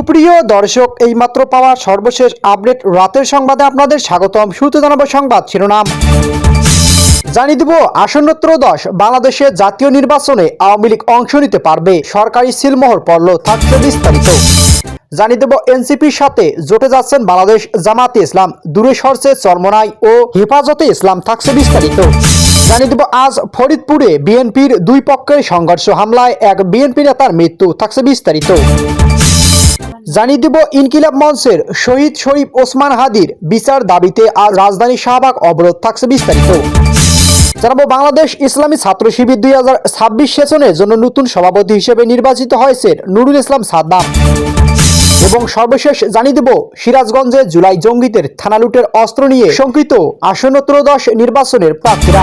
সুপ্রিয় দর্শক, এইমাত্র পাওয়া সর্বশেষ আপডেট রাতের সংবাদে আপনাদের স্বাগতম। শুরুতে জানাব সংবাদ শিরোনাম। জানিয়ে দেব, আসন্ন ত্রয়োদশ বাংলাদেশে জাতীয় নির্বাচনে আওয়ামী লীগ অংশ নিতে পারবে। সরকারি সিলমোহর পড়ল, থাকছে বিস্তারিত। জানিয়ে দেব, এনসিপির সাথে জোটে যাচ্ছেন বাংলাদেশ জামাতে ইসলাম। দূরে সরছে চরমনাই ও হেফাজতে ইসলাম, থাকছে বিস্তারিত। জানিয়ে দেব, আজ ফরিদপুরে বিএনপির দুই পক্ষের সংঘর্ষ হামলায় এক বিএনপি নেতার মৃত্যু, থাকছে বিস্তারিত। জানিয়ে দেব ইনকিলাব মঞ্চের শহীদ শরীফ ওসমান হাদির বিচার দাবিতে আজ রাজধানী শাহবাগ অবরোধ থাকছে বিস্তারিত। জানাব, বাংলাদেশ ইসলামী ছাত্র শিবির দুই হাজার ছাব্বিশ সেশনের জন্য নতুন সভাপতি হিসেবে নির্বাচিত হয়েছেন নুরুল ইসলাম সাদ্দাম। এবং সর্বশেষ জানিয়ে দেব, সিরাজগঞ্জে জুলাই জঙ্গিদের থানা লুটের অস্ত্র নিয়ে শঙ্কিত আসন্ন ত্রয়োদশ নির্বাচনের প্রার্থীরা।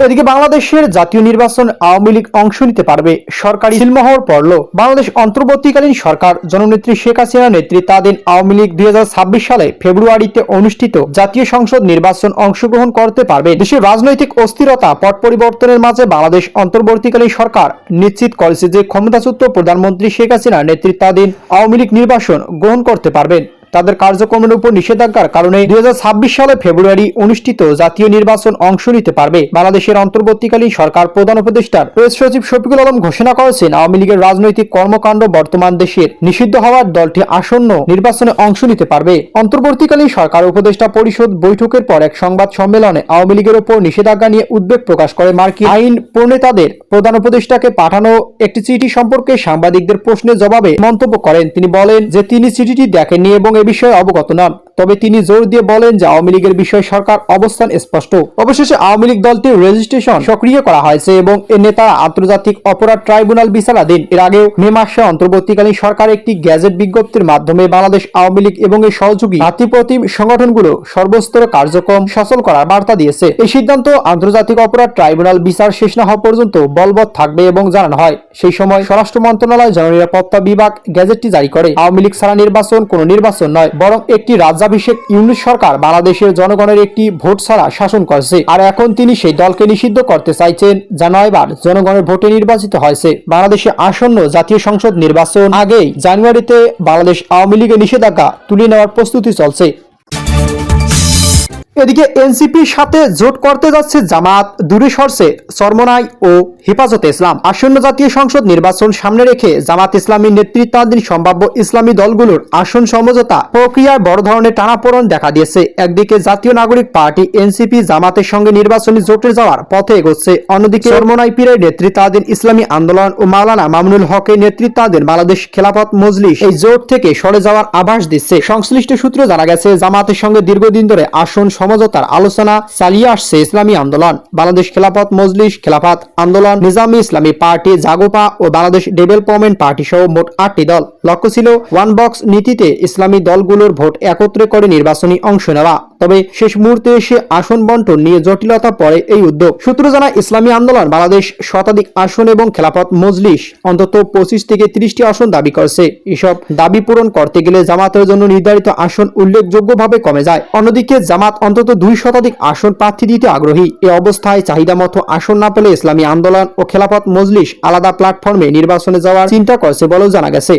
এদিকে বাংলাদেশের জাতীয় নির্বাচন আওয়ামী লীগ অংশ নিতে পারবে সরকারি সিলমোহর পড়ল। বাংলাদেশ অন্তর্বর্তীকালীন সরকার জননেত্রী শেখ হাসিনা নেতৃত্বাধীন আওয়ামী লীগ দুই হাজার ছাব্বিশ সালে ফেব্রুয়ারিতে অনুষ্ঠিত জাতীয় সংসদ নির্বাচন অংশগ্রহণ করতে পারবে। দেশের রাজনৈতিক অস্থিরতা, পট পরিবর্তনের মাঝে বাংলাদেশ অন্তর্বর্তীকালীন সরকার নিশ্চিত করেছে যে ক্ষমতাচ্যুত প্রধানমন্ত্রী শেখ হাসিনা নেতৃত্বাধীন আওয়ামী লীগ নির্বাচন গ্রহণ করতে পারবেন। তাদের কার্যক্রমের উপর নিষেধাজ্ঞার কারণে দুই সালে ফেব্রুয়ারি অনুষ্ঠিত জাতীয় নির্বাচন অংশ নিতে পারবে। বাংলাদেশের অন্তর্বর্তীকালীন সরকার প্রধান উপদেষ্টার প্রেস সচিব শফিকুল আলম ঘোষণা করেছেন, আওয়ামী লীগের রাজনৈতিক কর্মকাণ্ড বর্তমান দেশের নিষিদ্ধ হওয়ার দলটি আসন্ন নির্বাচনে অংশ নিতে পারবে। অন্তর্বর্তীকালীন সরকার উপদেষ্টা পরিষদ বৈঠকের পর এক সংবাদ সম্মেলনে আওয়ামী লীগের উপর নিষেধাজ্ঞা নিয়ে উদ্বেগ প্রকাশ করে মার্কিন আইন প্রণেতাদের। প্রধান উপদেষ্টাকে পাঠানো একটি চিঠি সম্পর্কে সাংবাদিকদের প্রশ্নের জবাবে মন্তব্য করেন। তিনি বলেন যে তিনি চিঠিটি দেখেননি এবং বিষয়ে অবগত নন তবে তিনি জোর দিয়ে বলেন যে আওয়ামী লীগের বিষয়ে সরকার অবস্থান স্পষ্ট। অবশেষে আওয়ামী লীগ দলটির রেজিস্ট্রেশন সক্রিয় করা হয়েছে এবং এর নেতারা আন্তর্জাতিক অপরাধ ট্রাইব্যুনাল বিচারাধীন। এর আগেও মে মাসে অন্তর্বর্তীকালীন সরকার একটি গ্যাজেট বিজ্ঞপ্তির মাধ্যমে বাংলাদেশ আওয়ামী লীগ এবং এর সহযোগী ভাতৃপ্রতিম সংগঠনগুলো সর্বস্তর কার্যক্রম সচল করার বার্তা দিয়েছে। এই সিদ্ধান্ত আন্তর্জাতিক অপরাধ ট্রাইব্যুনাল বিচার শেষ না হওয়া পর্যন্ত বলবৎ থাকবে এবং জানানো হয়। সেই সময় স্বরাষ্ট্র মন্ত্রণালয় জননিরাপত্তা বিভাগ গ্যাজেটটি জারি করে। আওয়ামী লীগ ছাড়া নির্বাচন, কোনো নির্বাচন নয়, বরং একটি রাজ্যাভিষেক ইউনিট সরকার বাংলাদেশের জনগণের একটি ভোট ছাড়া শাসন করছে। আর এখন তিনি সেই দলকে নিষিদ্ধ করতে চাইছেন। যা নয়বার জনগণের ভোটে নির্বাচিত হয়েছে। বাংলাদেশে আসন্ন জাতীয় সংসদ নির্বাচন আগেই জানুয়ারিতে বাংলাদেশ আওয়ামী লীগের নিষেধাজ্ঞা তুলে নেওয়ার প্রস্তুতি চলছে। এদিকে এনসিপির সাথে জোট করতে যাচ্ছে জামাত, দূরে সরছে চরমনাই ও হেফাজতে ইসলাম। আসন্ন জাতীয় সংসদ নির্বাচন সামনে রেখে জামাত ইসলামীর নেতৃত্বাধীন সম্ভাব্য ইসলামী দলগুলোর আসন সমঝোতা প্রক্রিয়ায় বড় ধরনের টানাপোড়ন দেখা দিয়েছে। একদিকে জাতীয় নাগরিক পার্টি এনসিপি জামাতের সঙ্গে নির্বাচনী জোটে যাওয়ার পথে এগোচ্ছে। অন্যদিকে চরমনাই পীরের নেতৃত্বাধীন ইসলামী আন্দোলন ও মাওলানা মামুনুল হকের নেতৃত্বাধীন বাংলাদেশ খেলাফত মজলিস এই জোট থেকে সরে যাওয়ার আভাস দিচ্ছে। সংশ্লিষ্ট সূত্রে জানা গেছে, জামাতের সঙ্গে দীর্ঘদিন ধরে আসন সমঝোতার আলোচনা চালিয়ে আসছে ইসলামী আন্দোলন। বাংলাদেশ খেলাফত মজলিস, খেলাফত আন্দোলন, নিজামী ইসলামী পার্টি, জাগোপা ও বাংলাদেশ ডেভেলপমেন্ট পার্টি সহ মোট আটটি দল। লক্ষ্য ছিল ওয়ান বক্স নীতিতে ইসলামী দলগুলোর ভোট একত্রে করে নির্বাচনী অংশ নেওয়া। তবে শেষ মুহূর্তে এসে আসন বন্টন নিয়ে জটিলতা পড়ে এই উদ্যোগ। সূত্র জানায়, ইসলামী আন্দোলন বাংলাদেশ শতাধিক আসন এবং খেলাফত মজলিস, অন্তত পঁচিশ থেকে ত্রিশটি আসন দাবি করছে। এসব দাবি পূরণ করতে গেলে জামাতের জন্য নির্ধারিত আসন উল্লেখযোগ্যভাবে কমে যায়। অন্যদিকে, জামাত অন্তত দুই শতাধিক আসন প্রার্থী দিতে আগ্রহী। এ অবস্থায় চাহিদা মতো আসন না পেলে ইসলামী আন্দোলন ও খেলাফত মজলিস আলাদা প্ল্যাটফর্মে নির্বাচনে যাওয়ার চিন্তা করছে বলেও জানা গেছে।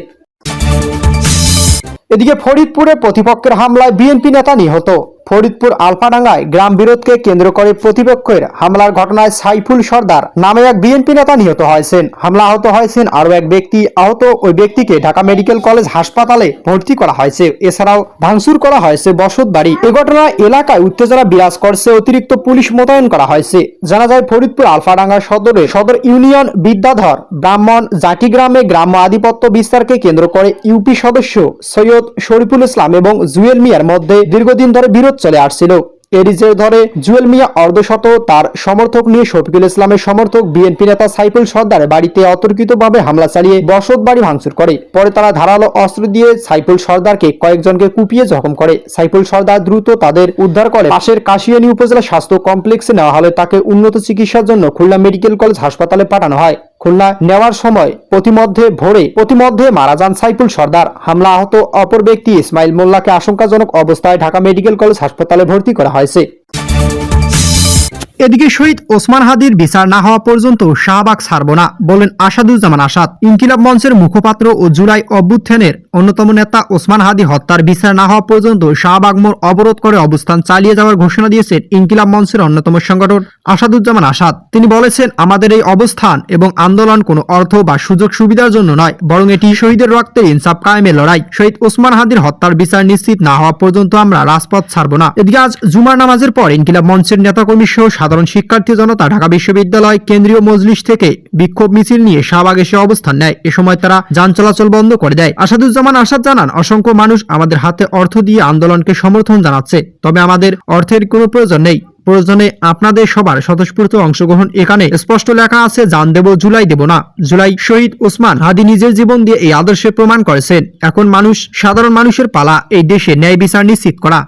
এদিকে ফরিদপুরে প্রতিপক্ষের হামলায় বিএনপি নেতা নিহত। ফরিদপুর আলফাডাঙ্গায় গ্রাম বিরোধকে কেন্দ্র করে প্রতিপক্ষের হামলার ঘটনায় সাইফুল সর্দার নামে এক বিএনপি নেতা নিহত হয়েছেন। হামলা আহত হয়েছেন আরও এক ব্যক্তি। আহত ওই ব্যক্তিকে ঢাকা মেডিকেল কলেজ হাসপাতালে ভর্তি করা হয়েছে। এছাড়াও ভাঙচুর করা হয়েছে বসত বাড়ি এ ঘটনায় এলাকায় উত্তেজনা বিরাজ করছে, অতিরিক্ত পুলিশ মোতায়েন করা হয়েছে। জানা যায়, ফরিদপুর আলফাডাঙ্গা সদরে সদর ইউনিয়ন বিদ্যাধর ব্রাহ্মণ জাটিগ্রামে গ্রাম্য আধিপত্য বিস্তারকে কেন্দ্র করে ইউপি সদস্য সৈয়দ শরীফুল ইসলাম এবং জুয়েল মিয়ার মধ্যে দীর্ঘদিন ধরে বিরোধ চলে আসছিল। এরই জের ধরে জুয়েল মিয়া অর্ধশত তার সমর্থক নিয়ে শফিকুল ইসলামের সমর্থক বিএনপি নেতা সাইফুল সর্দার বাড়িতে অতর্কিতভাবে হামলা চালিয়ে বসত বাড়ি ভাঙচুর করে। পরে তারা ধারালো অস্ত্র দিয়ে সাইফুল সর্দারকে কয়েকজনকে কুপিয়ে জখম করে। সাইফুল সর্দার দ্রুত তাদের উদ্ধার করে। পাশের কাশিয়ানী উপজেলা স্বাস্থ্য কমপ্লেক্সে নেওয়া হলে তাকে উন্নত চিকিৎসার জন্য খুলনা মেডিকেল কলেজ হাসপাতালে পাঠানো হয়। খুলনা নেওয়ার সময় প্রতিমধ্যে ভোরে প্রতিমধ্যে মারা যান সাইফুল সর্দার। হামলা আহত অপর ব্যক্তি ইসমাইল মোল্লাকে আশঙ্কাজনক অবস্থায় ঢাকা মেডিকেল কলেজ হাসপাতালে ভর্তি করা হয়েছে। এদিকে শহীদ ওসমান হাদির বিচার না হওয়া পর্যন্ত শাহবাগ ছাড়ব না, বলেন আসাদুজ্জামান আসাদ। ইনকিলাব মঞ্চের মুখপাত্র ও জুলাই অভ্যুত্থানের অন্যতম নেতা ওসমান হাদি হত্যার বিচার না হওয়া পর্যন্ত শাহবাগ মোড় অবরোধ করে অবস্থান চালিয়ে যাওয়ার ঘোষণা দিয়েছেন ইনকিলাব মঞ্চের অন্যতম সংগঠন আসাদুজ্জামান আসাদ। তিনি বলেছেন, আমাদের এই অবস্থান এবং আন্দোলন কোনো অর্থ বা সুযোগ সুবিধার জন্য নয়, বরং এটি শহীদের রক্তের ইনসাফ কায়েমের লড়াই। শহীদ ওসমান হাদির হত্যার বিচার নিশ্চিত না হওয়া পর্যন্ত আমরা রাজপথ ছাড়ব না। এদিকে আজ জুমার নামাজের পর ইনকিলাব মঞ্চের নেতাকর্মী সহ শিক্ষার্থী জনতা ঢাকা বিশ্ববিদ্যালয় কেন্দ্রীয় মজলিস থেকে বিক্ষোভ মিছিল নিয়ে শাহবাগ এসে অবস্থান নেয়। এ সময় তারা যান চলাচল বন্ধ করে দেয়। আসাদুজ্জামান আসাদ জানান, অসংখ্য মানুষ আমাদের হাতে অর্থ দিয়ে আন্দোলনকে সমর্থন জানাচ্ছে, তবে আমাদের অর্থের কোনো প্রয়োজন নেই। প্রয়োজনে আপনাদের সবার স্বতঃস্ফূর্ত অংশগ্রহণ এখানে। স্পষ্ট লেখা আছে জান দেব, জুলাই দেব না। জুলাই শহীদ ওসমান হাদি নিজের জীবন দিয়ে এই আদর্শে প্রমাণ করেছেন। এখন মানুষ, সাধারণ মানুষের পালা, এই দেশে ন্যায় বিচার নিশ্চিত করা।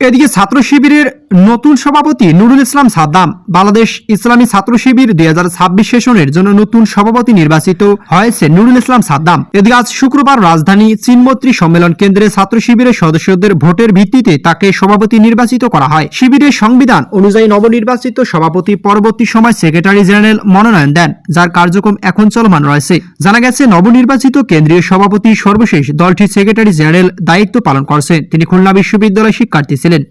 এদিকে ছাত্র শিবিরের নতুন সভাপতি নুরুল ইসলাম সাদ্দাম বাংলাদেশ ইসলামী ছাত্র শিবির দুই হাজার ছাব্বিশ সেশনের জন্য নতুন সভাপতি নির্বাচিত হয়েছে নুরুল ইসলাম সাদ্দাম। এদিকে আজ শুক্রবার রাজধানী চীনমৈত্রী সম্মেলন কেন্দ্রে ছাত্র শিবিরের সদস্যদের ভোটের ভিত্তিতে তাকে সভাপতি নির্বাচিত করা হয়। শিবিরের সংবিধান অনুযায়ী নবনির্বাচিত সভাপতি পরবর্তী সময় সেক্রেটারি জেনারেল মনোনয়ন দেন, যার কার্যক্রম এখন চলমান রয়েছে। জানা গেছে, নবনির্বাচিত কেন্দ্রীয় সভাপতি সর্বশেষ দলটির সেক্রেটারি জেনারেল দায়িত্ব পালন করছেন। তিনি খুলনা বিশ্ববিদ্যালয়ের শিক্ষার্থী ছিলেন।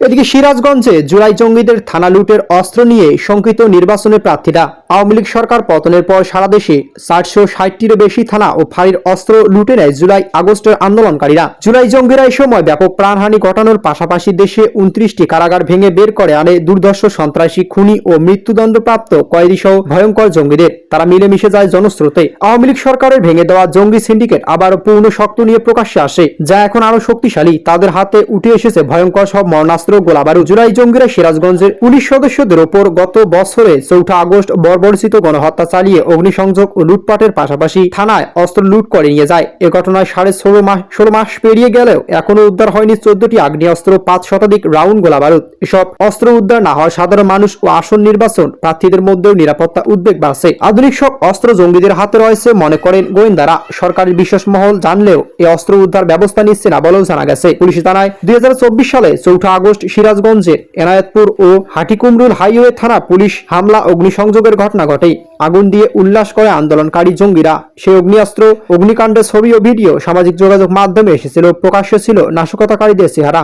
এদিকে সিরাজগঞ্জে জুলাই জঙ্গিদের থানা লুটের অস্ত্র নিয়ে শঙ্কিত নির্বাচনে প্রার্থীরা আওয়ামী লীগ সরকার পতনের পর সারা দেশে চারশো ষাটটিরও বেশি থানা ও ফাঁড়ির অস্ত্র লুটে নেয় জুলাই আগস্টের আন্দোলনকারীরা। জুলাই জঙ্গিরা এই সময় ব্যাপক প্রাণহানি ঘটানোর পাশাপাশি দেশে উনত্রিশটি কারাগার ভেঙে বের করে আনে দুর্ধর্ষ সন্ত্রাসী, খুনি ও মৃত্যুদণ্ডপ্রাপ্ত কয়েদি সহ ভয়ঙ্কর জঙ্গিদের। তারা মিলেমিশে যায় জনস্রোতে। আওয়ামী লীগ সরকারের ভেঙে দেওয়া জঙ্গি সিন্ডিকেট আবার পূর্ণ শক্ত নিয়ে প্রকাশ্যে আসে, যা এখন আরও শক্তিশালী। তাদের হাতে উঠে এসেছে ভয়ঙ্কর সব মরণাস্ত্র। গোলাবারু জুলাই জঙ্গিরা সিরাজগঞ্জের পুলিশ সদস্যদের ওপর গত বছরে চৌঠা আগস্ট বর্বরচিত গণহত্যা চালিয়ে অগ্নিসংযোগ ও লুটপাটের পাশাপাশি থানায় অস্ত্র লুট করে নিয়ে যায়। এ ঘটনায় সাড়ে ষোলো মাস ষোলো মাস পেরিয়ে গেলেও এখনও উদ্ধার হয়নি চোদ্দটি আগ্নেয়াস্ত্র, পাঁচ শতাধিক রাউন্ড গোলাবারুদ। এসব অস্ত্র উদ্ধার না হওয়া সাধারণ মানুষ ও আসন নির্বাচন প্রার্থীদের মধ্যেও নিরাপত্তা উদ্বেগ বাড়ছে। আধুনিক সব অস্ত্র জঙ্গিদের হাতে রয়েছে, মনে করেন গোয়েন্দারা। সরকারের বিশ্বাস মহল জানলেও এই অস্ত্র উদ্ধার ব্যবস্থা নিচ্ছে না বলেও জানা গেছে। পুলিশ জানায়, দুই হাজার চব্বিশ সালে চৌঠা আগস্ট সিরাজগঞ্জের এনায়েতপুর ও হাটিকুমরুল হাইওয়ে থানা পুলিশ হামলা, অগ্নিসংযোগের ঘটনা ঘটে আগুন দিয়ে উল্লাস করে আন্দোলনকারী জঙ্গিরা। সেই অগ্নিয়াস্ত্র, অগ্নিকাণ্ডের ছবি ও ভিডিও সামাজিক যোগাযোগ মাধ্যমে এসেছিল। প্রকাশ্য ছিল নাশকতাকারীদের চেহারা।